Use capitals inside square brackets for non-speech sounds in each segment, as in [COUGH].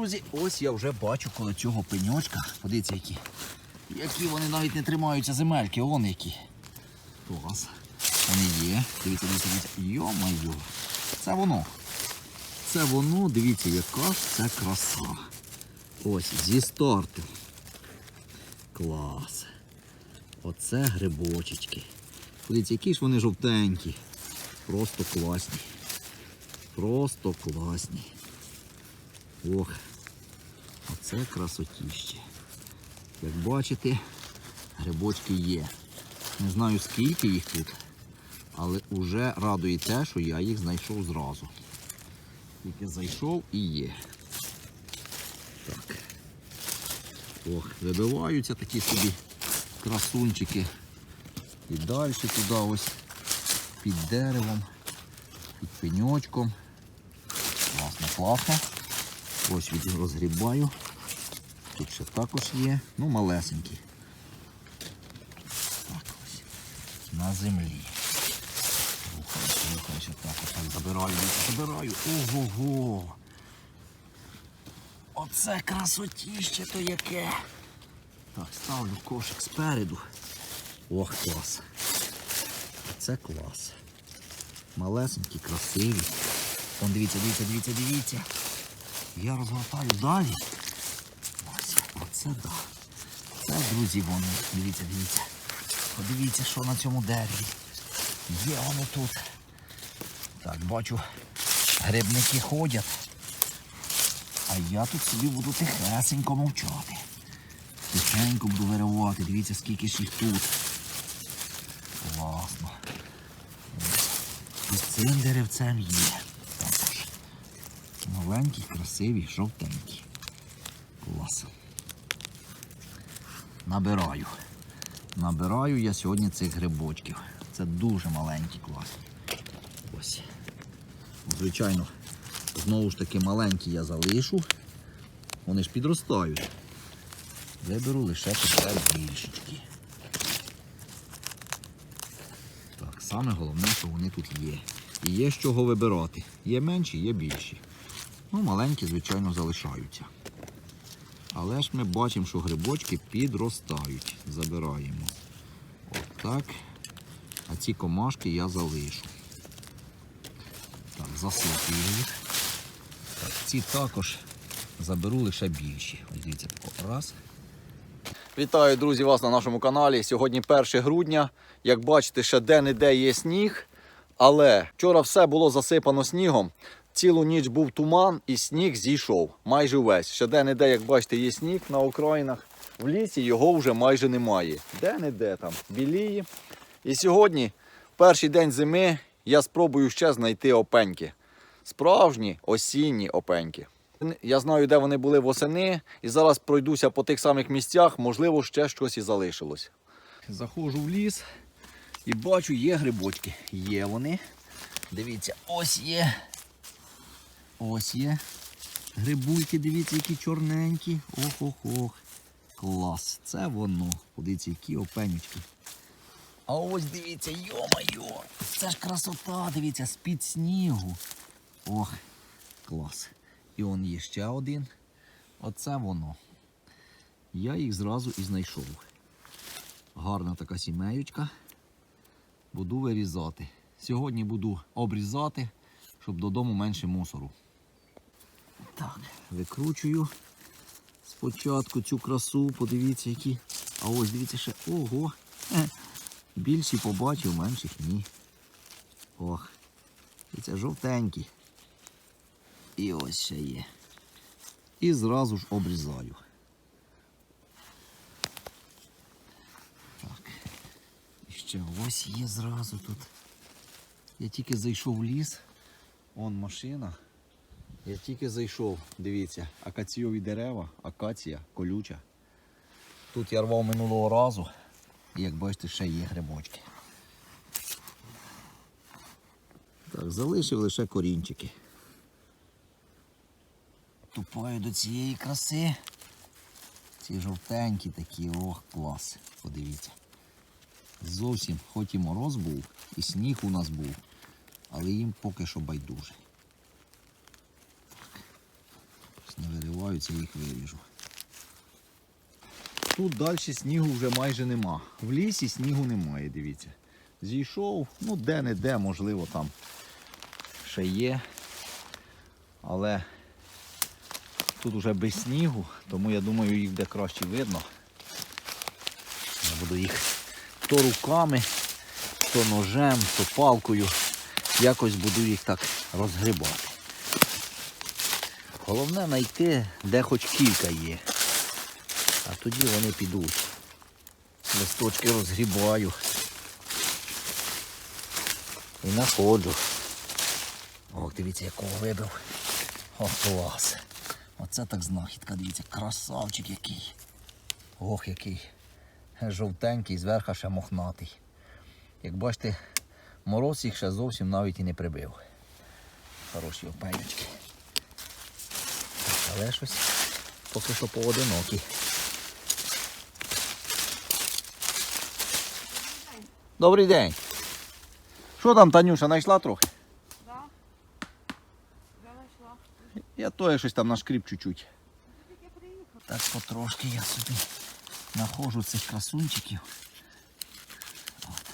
друзі, ось я вже бачу коло цього пеньочка. Подивіться, які. Які вони навіть не тримаються земельки, вон які. Клас. Вони є. Дивіться, дивіться, дивіться. Йо-майо. Це воно. Це воно, дивіться, яка це краса. Ось, зі старту. Клас. Оце грибочечки. Подивіться, які ж вони жовтенькі. Просто класні. Просто класні. Ох, оце красотіще. Як бачите, грибочки є. Не знаю скільки їх тут, але вже радує те, що я їх знайшов зразу. Тільки зайшов і є. Так. Ох, вибиваються такі собі красунчики. І далі туди ось під деревом, під пеньочком. Класно, класно. Ось від розгрібаю. Тут ще також є. Ну, малесенькі. Так ось. На землі. Рухаюся, рухаюся так ось. Забираю, забираю. Ого-го. Оце красотіще то яке. Так, ставлю кошик спереду. Ох, клас. Це клас. Малесенькі, красиві. Вон дивіться, дивіться, дивіться, дивіться. Я розгортаю далі. Ось, оце да. Це, друзі, вони. Дивіться, дивіться. Подивіться, що на цьому дереві. Є воно тут. Так, бачу, грибники ходять. А я тут собі буду тихесенько мовчати. Тихенько буду виривати. Дивіться, скільки ж їх тут. Класно. І з цим деревцем є. Також. Маленькі, красиві, жовтенькі. Клас. Набираю. Набираю я сьогодні цих грибочків. Це дуже маленькі, класні. Ось. Звичайно, знову ж таки маленькі я залишу. Вони ж підростають. Виберу лише тепер більшечки. Так, саме головне, що вони тут є. І є з чого вибирати. Є менші, є більші. Ну, маленькі, звичайно, залишаються. Але ж ми бачимо, що грибочки підростають. Забираємо. Отак. А ці комашки я залишу. Так, засипую їх. Так, ці також заберу лише більші. Дивіться, раз. Вітаю, друзі, вас на нашому каналі. Сьогодні 1 грудня. Як бачите, ще де-не-де є сніг. Але вчора все було засипано снігом. Цілу ніч був туман і сніг зійшов майже весь. Ще де-не-де, як бачите, є сніг на окраїнах. В лісі його вже майже немає. Де-не-де там біліє. І сьогодні, перший день зими, я спробую ще знайти опеньки. Справжні осінні опеньки. Я знаю, де вони були восени, і зараз пройдуся по тих самих місцях, можливо, ще щось і залишилось. Заходжу в ліс і бачу, є грибочки. Є вони. Дивіться, ось є. Ось є. Грибульки, дивіться, які чорненькі. Ох-ох-ох. Клас. Це воно. Подивіться, які опенючки. А ось дивіться, йо-майо, це ж красота, дивіться, з-під снігу. Ох, клас. І он є ще один. Оце воно. Я їх зразу і знайшов. Гарна така сімеючка. Буду вирізати. Сьогодні буду обрізати, щоб додому менше мусору. Так, викручую спочатку цю красу, подивіться, які. А ось дивіться ще. Ого! Більші побачив, менших ні. Ох. І це жовтенькі. І ось ще є. І зразу ж обрізаю. Так. І ще ось є зразу тут. Я тільки зайшов в ліс. Вон машина. Я тільки зайшов, дивіться, акаціові дерева, акація, колюча. Тут я рвав минулого разу. І як бачите, ще є грибочки. Так, залишив лише корінчики. Тупаю до цієї краси. Ці жовтенькі такі, ох, клас. Подивіться. Зовсім, хоч і мороз був, і сніг у нас був, але їм поки що байдуже. Так. Ось не вириваю. залишаються, їх виріжу. Тут далі снігу вже майже нема. В лісі снігу немає, дивіться. Зійшов, ну де-не-де, можливо, там ще є. Але тут вже без снігу, тому я думаю, їх буде краще видно. Я буду їх то руками, то ножем, то палкою. Якось буду їх так розгрібати. Головне знайти, де хоч кілька є. А тоді вони підуть. Листочки розгрібаю. І знаходжу. Ох, дивіться, якого вибив. Ох, клас. Оце так знахідка, дивіться, красавчик який. Ох, який. Жовтенький, зверху ще мохнатий. Як бачите, мороз їх ще зовсім навіть і не прибив. Хороші опенючки. Але щось поки що поодинокі. Добрий день. Що там, Танюша, знайшла трохи? Да. Я знайшла. Я то щось там нашкріп чуть-чуть. Так потрошки я собі знаходжу цих красунчиків. От.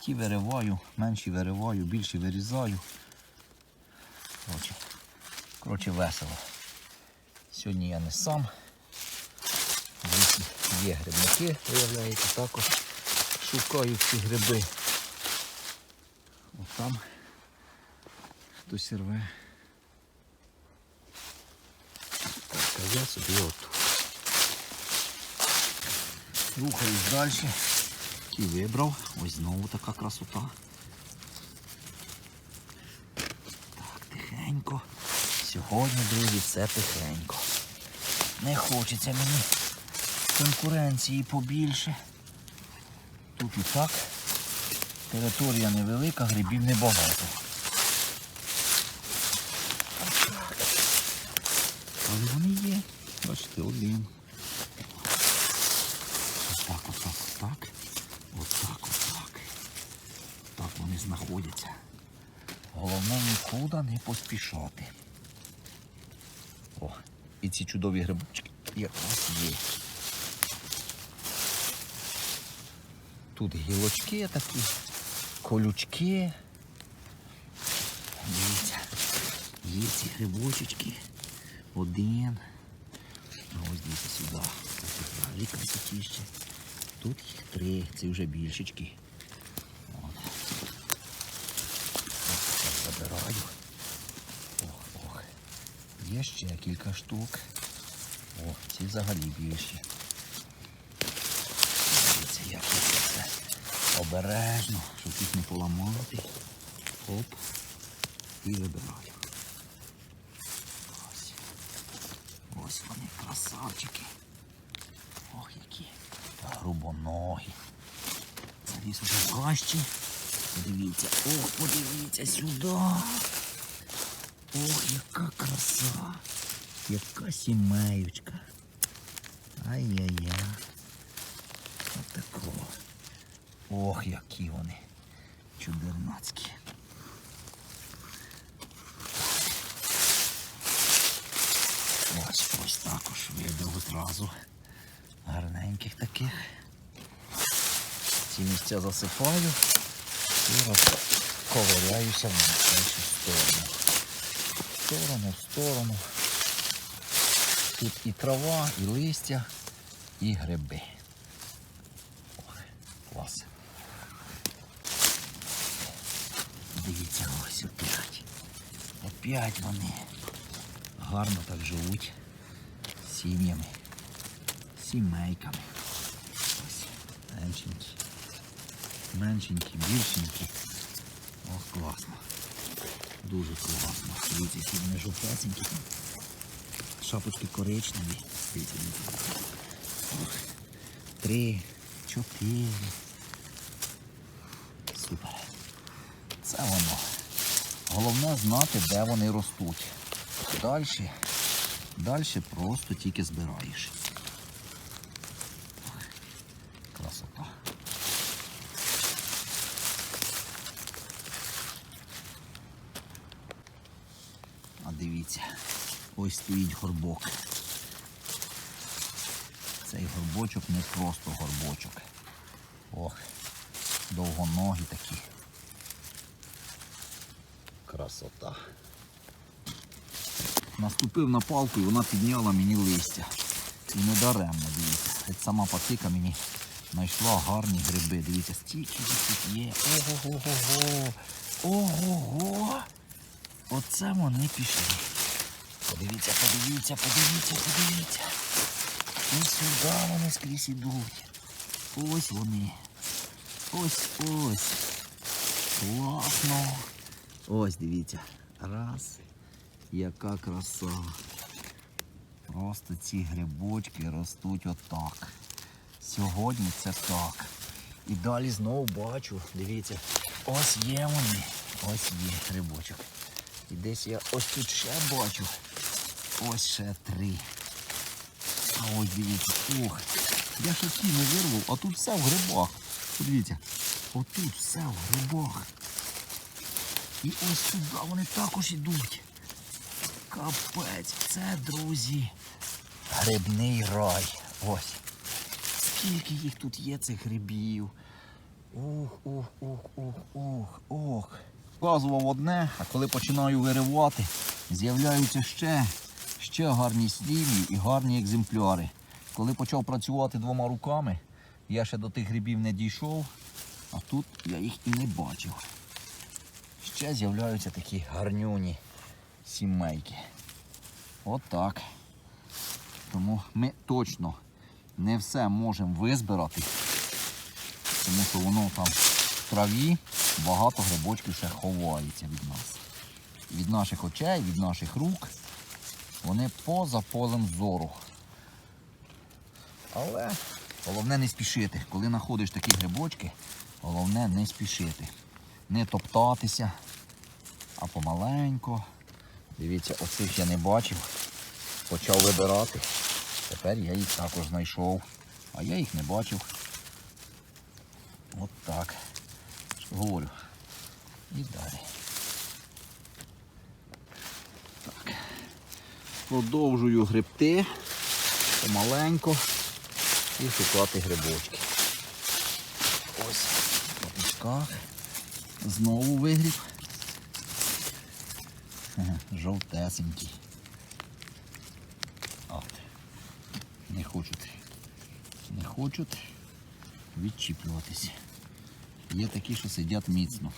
Ті вириваю, менші вириваю, більші вирізаю. Коротше, коротше весело. Сьогодні я не сам. Лісі є грибники, виявляється, також шукаю ці гриби. От там хтось рве. Так, а я собі отут. Рухаюсь далі. І вибрав. Ось знову така красота. Так, тихенько. Сьогодні, друзі, все тихенько. Не хочеться мені конкуренції побільше. Тут і так. Територія невелика, грибів небагато. Але вони є. Бачите, один. Отак, отак, отак. Отак, отак. Так вони знаходяться. Головне нікуди не поспішати. І ці чудові грибочки якраз є. Тут гілочки такі, колючки. Дивіться, є ці грибочечки. Один. Ось дивіться сюди. Взагалі красотіще. Тут їх три, це вже більшечки. От. Ось забираю. Є ще кілька штук. О, ці взагалі більші. Дивіться, як це все обережно, щоб їх не поламати. Оп. І вибираю. Ось. Ось вони, красавчики. Ох, які грубоногі. Заліз уже в хащі. Подивіться, ох, подивіться сюди. Ох, яка краса. Яка сімеючка. Ай-яй-яй. Отако. Ох, які вони. Чудернацькі. Ось ось також вибив одразу. Гарненьких таких. Ці місця засипаю і розковиряюся в іншу сторону. В сторону, в сторону. Тут і трава, і листя, і гриби. Ох, клас. Дивіться, ось опять. Опять вони гарно так живуть сім'ями, сімейками. Ось меншенькі, меншенькі, більшенькі. Ох, класно. Дуже класно. Дивіться, які вони жовтесенькі. Шапочки коричневі. Дивіться. Три, чотири. Супер. Це воно. Головне знати, де вони ростуть. Далі, далі просто тільки збираєш. Красота. А дивіться, Ось стоїть горбок. Цей горбочок не просто горбочок. Ох, довгоногі такі. Красота. Наступив на палку і вона підняла мені листя. І не даремно, дивіться. От сама патика мені знайшла гарні гриби. Дивіться, стільки тут є. Ого-го-го-го. Ого-го. Оце вони пішли. Подивіться, подивіться, подивіться, подивіться. І сюди вони скрізь ідуть. Ось вони. Ось ось. Класно. Ось дивіться. Раз. Яка краса. Просто ці грибочки ростуть отак. Сьогодні це так. І далі знову бачу, дивіться, ось є вони. Ось є грибочок. І десь я ось тут ще бачу. Ось ще три. А ось дивіться. Ох. Я ще ті не вирвав, а тут все в грибах. Подивіться. Отут все в грибах. І ось сюди вони також йдуть. Капець, це, друзі, грибний рай. Ось. Скільки їх тут є, цих грибів. Ух, ух, ух, ух, ух, ух. Вказував одне, а коли починаю виривати, з'являються ще, ще гарні слів'ї і гарні екземпляри. Коли почав працювати двома руками, я ще до тих грибів не дійшов, а тут я їх і не бачив. Ще з'являються такі гарнюні сімейки. От так. Тому ми точно не все можемо визбирати, тому що воно там в траві багато грибочків ще ховається від нас. Від наших очей, від наших рук. Вони поза полем зору. Але головне не спішити. Коли знаходиш такі грибочки, головне не спішити. Не топтатися, а помаленько. Дивіться, оцих я не бачив. Почав вибирати. Тепер я їх також знайшов. А я їх не бачив. От так. Говорю. І далі. Так. Продовжую грибти помаленько і шукати грибочки. Ось в мішках. Знову вигріб. Жовтесенький. От. Не хочуть. Не хочуть відчіплюватися. Є такі, що сидять міцно.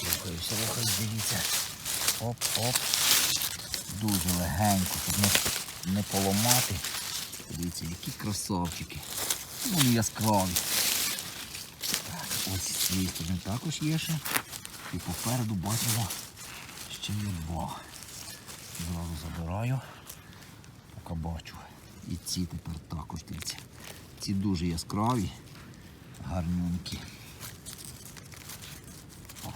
Рухаюся, рухаюся, дивіться. Оп, оп. Дуже легенько, щоб не, не поламати. Подивіться, які красавчики. Вони яскраві. Так, ось цієї сторони також є ще. І попереду бачимо ще є два. Зразу забираю, поки бачу. І ці тепер також дивіться. Ці дуже яскраві, гарненькі. От.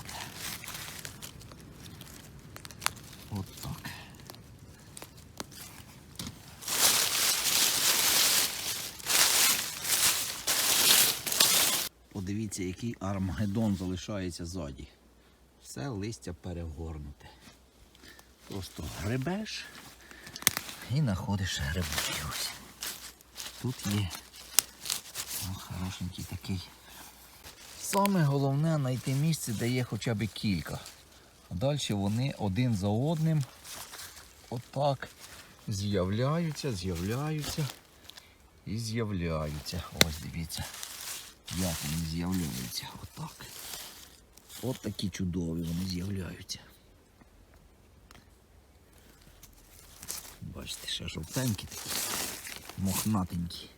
От так. Подивіться, який армагеддон залишається ззаді. Все листя перегорнуте. Просто гребеш і знаходиш грибочки. Тут є хорошенький такий. Саме головне знайти місце, де є хоча б кілька. А далі вони один за одним отак з'являються, з'являються і з'являються. Ось дивіться, як вони з'являються. Отак. От такі чудові вони з'являються. Бачите, ще жовтенькі такі, мохнатенькі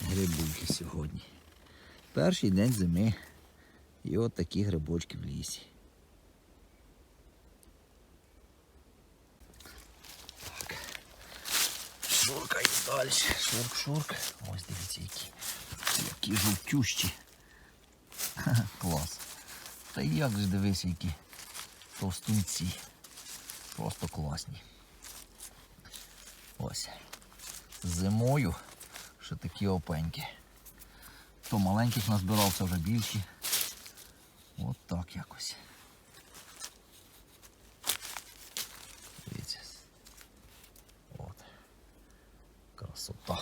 грибульки сьогодні. Перший день зими. І от такі грибочки в лісі. Так. Шуркаю далі. Шурк-шурк. Ось дивіться, які. Які жовтющі. [LAUGHS] Клас. Та як ж дивись, які товстунці. Просто класні. Ось. Зимою що такі опеньки. То маленьких назбирався, вже більші. От так якось. Дивіться. От. Красота.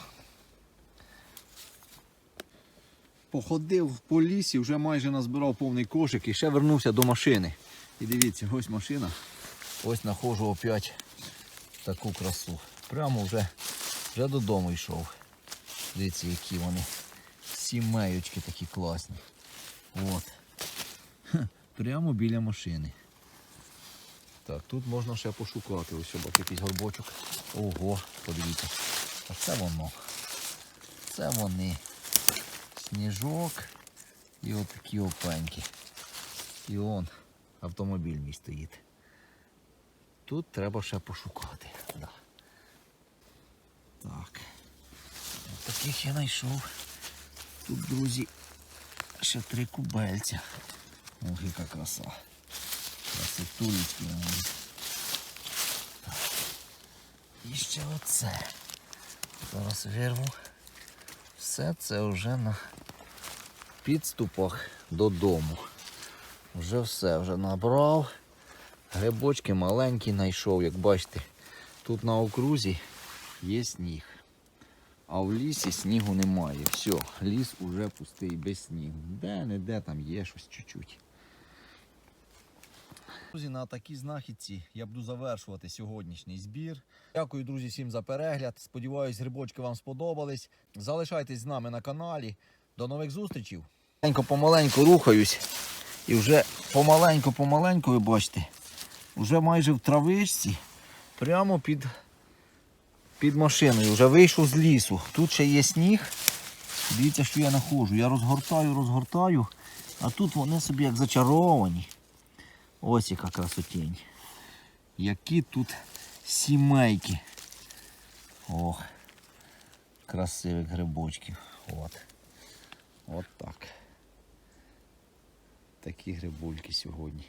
Походив по лісі, вже майже назбирав повний кошик і ще вернувся до машини. І дивіться, ось машина. Ось знаходжу опять таку красу. Прямо вже, вже додому йшов. Дивіться, які вони. Сімеючки такі класні. От. Ха, Прямо біля машини. Так, тут можна ще пошукати. Ось ще якийсь горбочок. Ого, подивіться. А це воно. Це вони. Сніжок і отакі опеньки. І он автомобіль мій стоїть. Тут треба ще пошукати. Да. Так. Таких я знайшов. Тут, друзі, ще три кубельця. Ох, яка краса. Красотулечки. вони. І ще оце. Зараз вирву. Все це вже на підступах додому. Вже все, вже набрав. Грибочки маленькі знайшов, як бачите. Тут на окрузі є сніг. А в лісі снігу немає. Все, ліс уже пустий без снігу. Де не де там є щось чуть-чуть. Друзі, на такій знахідці я буду завершувати сьогоднішній збір. Дякую, друзі, всім за перегляд. Сподіваюсь, грибочки вам сподобались. Залишайтесь з нами на каналі. До нових. Маленько помаленьку рухаюсь. І вже помаленьку-помаленьку, ви бачите, вже майже в травичці, прямо під, під машиною. Вже вийшов з лісу. Тут ще є сніг. Дивіться, що я знаходжу. Я розгортаю, розгортаю, а тут вони собі як зачаровані. Ось яка красотінь. Які тут сімейки. Ох, красивих грибочків. От. От так. Такі грибульки сьогодні.